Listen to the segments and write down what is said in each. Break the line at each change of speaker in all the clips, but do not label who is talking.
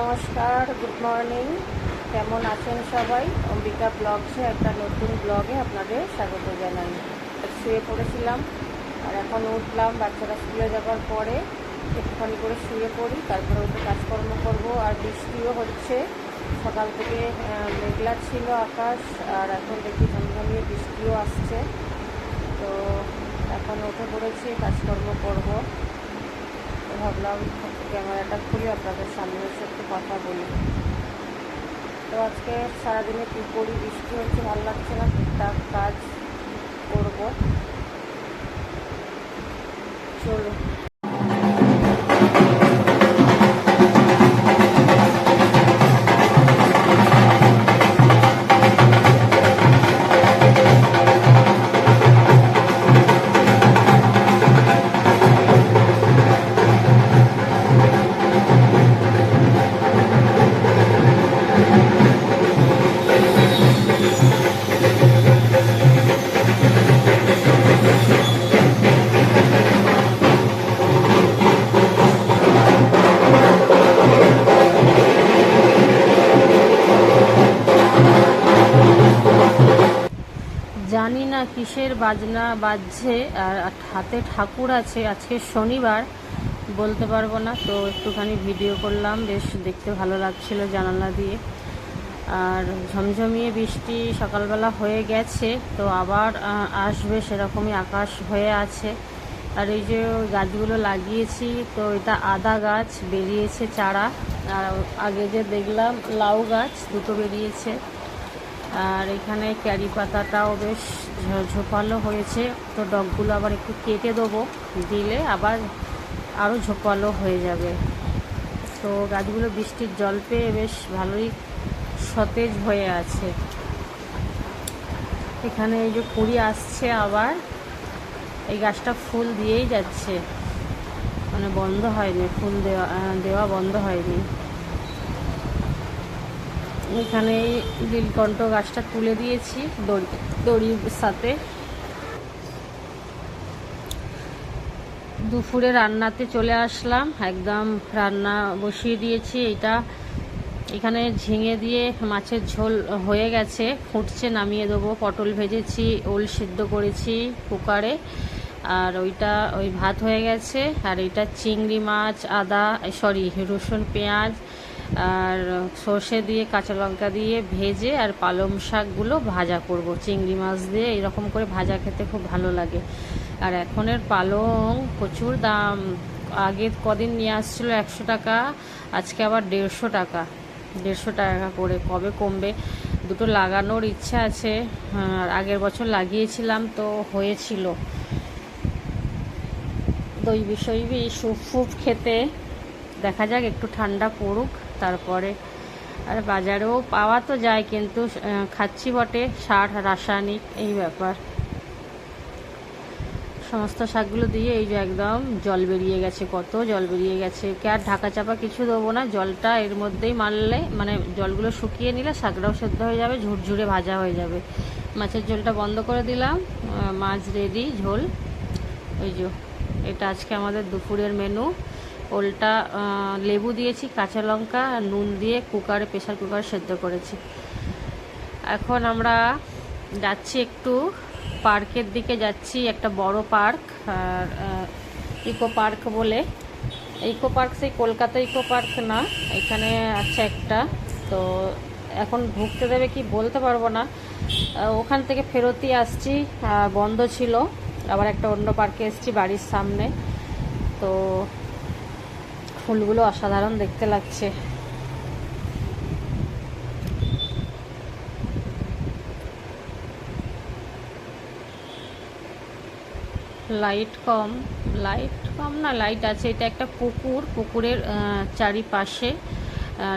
নমস্কার good morning কেমন আছেন সবাই? অম্বিকা ব্লগসে একটা নতুন ব্লগে আপনাদের স্বাগত জানাই। শুয়ে পড়েছিলাম আর এখন উঠলাম, বাচ্চারা স্কুলে যাওয়ার পরে একটুখানি করে শুয়ে পড়ি, তারপরে উঠে কাজকর্ম করব। আর বৃষ্টিও হচ্ছে। সকাল থেকে মেঘলা ছিল আকাশ, আর এখন দেখি ঝমঝমিয়ে বৃষ্টিও আসছে। তো এখন উঠে পড়েছি, কাজকর্ম করব। ভাবলাম ক্যামেরাটা খুলে আপনাদের সামনে এসে একটু কথা বলি। তো আজকে সারাদিনে কী করি, বৃষ্টি হচ্ছে, ভালো লাগছে না টুকটাক কাজ করব। চলো জানি না কিসের বাজনা বাজছে আর হাতে ঠাকুর আছে, আজকে শনিবার, বলতে পারব না। তো একটুখানি ভিডিও করলাম, বেশ দেখতে ভালো লাগছিল জানালা দিয়ে। আর ঝমঝমিয়ে বৃষ্টি সকালবেলা হয়ে গেছে, তো আবার আসবে সেরকমই আকাশ হয়ে আছে। আর এই যে গাছগুলো লাগিয়েছি, তো এটা আদা গাছ, বেরিয়েছে চারা। আর আগে যে দেখলাম লাউ গাছ, দুটো বেরিয়েছে। আর এখানে ক্যারি পাতাটাও বেশ ঝোপালো হয়েছে। তো ডগগুলো আবার একটু কেটে দেবো। দিলে আবার আরও ঝোপালো হয়ে যাবে। তো গাছগুলো বৃষ্টির জল পেয়ে বেশ ভালোই সতেজ হয়ে আছে। এখানে এই যে কুড়ি আসছে আবার। এই গাছটা ফুল দিয়েই যাচ্ছে। মানে বন্ধ হয়নি, ফুল দেওয়া দেওয়া বন্ধ হয়নি। এখানে নীলকণ্ঠ গাছটা তুলে দিয়েছি দড়ি, দড়ির সাথে। দুপুরে রান্নাতে চলে আসলাম, একদম রান্না বসিয়ে দিয়েছি এটা। এখানে ঝিঙে দিয়ে মাছের ঝোল হয়ে গেছে, ফুটছে, নামিয়ে দেবো। পটল ভেজেছি, ওল সিদ্ধ করেছি কুকারে। আর ওইটা, ওই ভাত হয়ে গেছে। আর এটা চিংড়ি মাছ, আদা সরি রসুন, পেঁয়াজ আর সর্ষে দিয়ে কাঁচা লঙ্কা দিয়ে ভেজে আর পালং শাকগুলো ভাজা করব। চিংড়ি মাছ দিয়ে এরকম করে ভাজা খেতে খুব ভালো লাগে। আর এখনের পালং প্রচুর দাম। আগে কদিন নিয়ে আসছিল একশো টাকা, আজকে আবার দেড়শো টাকা। দেড়শো টাকা করে কবে কমবে? দুটো লাগানোর ইচ্ছা আছে। আর আগের বছর লাগিয়েছিলাম তো হয়েছিল। দই বিষয়বি স্যুপ ফুপ খেতে দেখা যাক, একটু ঠান্ডা পড়ুক। তারপরে আর বাজারেও পাওয়া তো যায় কিন্তু খাচ্ছি বটে সার, রাসায়নিক, এই ব্যাপার। সমস্ত শাকগুলো দিয়ে এই যে একদম জল বেরিয়ে গেছে, কত জল বেরিয়ে গেছে। কে আর ঢাকা চাপা কিছু দেবো না, জলটা এর মধ্যেই মারলে মানে জলগুলো শুকিয়ে নিলে শাকটাও সেদ্ধ হয়ে যাবে, ঝুরঝুরে ভাজা হয়ে যাবে। মাছের ঝোলটা বন্ধ করে দিলাম। মাছ রেডি ঝোল। ওই যে, এটা আজকে আমাদের দুপুরের মেনু ওলটা লেবু দিয়েছি, কাঁচা লঙ্কা আর নুন দিয়ে কুকারে প্রেশার কুকারে সেদ্ধ করেছি। এখন আমরা যাচ্ছি একটু পার্কের দিকে, যাচ্ছি একটা বড় পার্ক, আর ইকো পার্ক বলে। ইকো পার্ক সেই কলকাতা ইকো পার্ক না, এখানে আছে একটা। তো এখন ঢুকতে দেবে কি বলতে পারব না। ওখান থেকে ফেরতই আসছি বন্ধ ছিল। আবার একটা অন্য পার্কে এসেছি বাড়ির সামনে। তো ফুলগুলো অসাধারণ দেখতে লাগছে। লাইট কম লাইট কম না লাইট আছে। এটা একটা পুকুর, পুকুরের চারিপাশে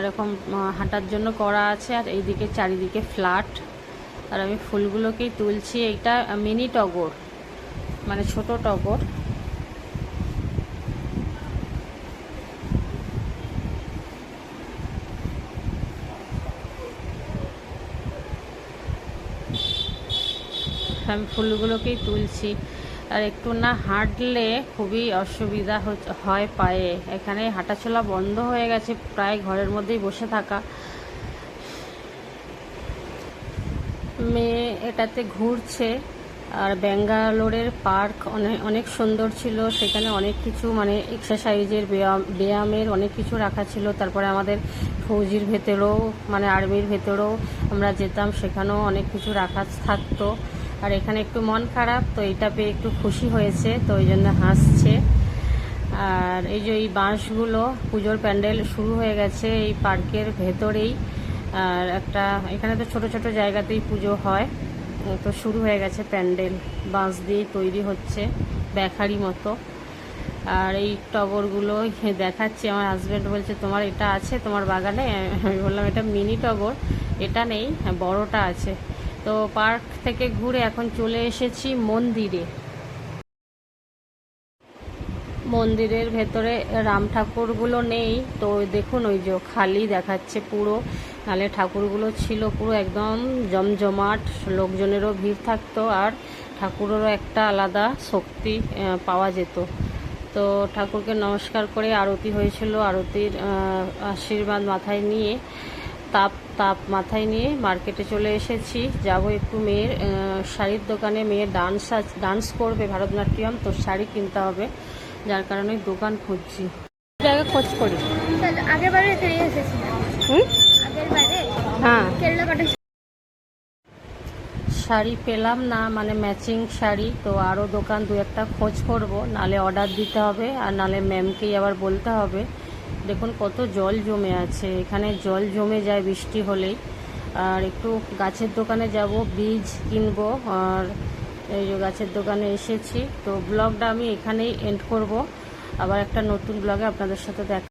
এরকম হাঁটার জন্য করা আছে। আর এইদিকে চারিদিকে ফ্ল্যাট। আর আমি ফুলগুলোকেই তুলছি। এইটা মিনি টগর মানে ছোট টগর। আমি ফুলগুলোকেই তুলছি। আর একটু না হাঁটলে খুবই অসুবিধা হয় পায়ে। এখানে হাঁটাচলা বন্ধ হয়ে গেছে প্রায় ঘরের মধ্যেই বসে থাকা। মেয়ে এটাতে ঘুরছে। আর ব্যাঙ্গালোরের পার্ক অনেক অনেক সুন্দর ছিল। সেখানে অনেক কিছু মানে এক্সারসাইজের ব্যায়াম, ব্যায়ামের অনেক কিছু রাখা ছিল। তারপরে আমাদের ফৌজির ভেতরেও মানে আর্মির ভেতরেও আমরা যেতাম। সেখানেও অনেক কিছু রাখা থাকতো। আর এখানে একটু মন খারাপ, তো এটা পেয়ে একটু খুশি হয়েছে, তো ওই জন্য হাসছে। আর এই যে এই বাঁশগুলো, পুজোর প্যান্ডেল শুরু হয়ে গেছে এই পার্কের ভেতরেই। আর একটা, এখানে তো ছোট ছোট জায়গাতেই পুজো হয়, তো শুরু হয়ে গেছে প্যান্ডেল। বাঁশ দিয়ে তৈরি হচ্ছে ব্যাখারি মতো। আর এই টগরগুলো দেখাচ্ছি, আমার হাজব্যান্ড বলছে, তোমার এটা আছে তোমার বাগানে? আমি বললাম, এটা মিনি টগর, এটা নেই হ্যাঁ বড়টা আছে। তো পার্ক থেকে ঘুরে এখন চলে এসেছি মন্দিরে। মন্দিরের ভেতরে রাম ঠাকুরগুলো নেই, তো দেখুন ওই যে খালি দেখাচ্ছে পুরো। নালে ঠাকুরগুলো ছিল পুরো একদম জমজমাট, লোকজনেরও ভিড় থাকতো আর ঠাকুরেরও একটা আলাদা শক্তি পাওয়া যেত। তো ঠাকুরকে নমস্কার করে আরতি হয়েছিল, আরতির আশীর্বাদ মাথায় নিয়ে। তাপ তাপ মাথায় নিয়ে মার্কেটে চলে এসেছি। যাব একটু মেয়ের শাড়ির দোকানে। মেয়ের ডান্স ডান্স করবে ভারতনাট্যম। তো শাড়ি কিনতে হবে। যার কারণে দোকান খুঁজছি। জায়গা খোঁজ করি। হ্যাঁ। শাড়ি। পেলাম না মানে ম্যাচিং শাড়ি। তো আরও দোকান দু একটা খোঁজ করব। নালে অর্ডার দিতে হবে আর নালে ম্যামকেই আবার বলতে হবে। দেখুন কত জল জমে আছে। এখানে জল জমে যায় বৃষ্টি হলেই। আর একটু গাছের দোকানে যাব, বীজ কিনবো। আর এই যে গাছের দোকানে এসেছি। তো ব্লগটা আমি এখানেই এন্ড করব। আবার একটা নতুন ব্লগে আপনাদের সাথে দেখা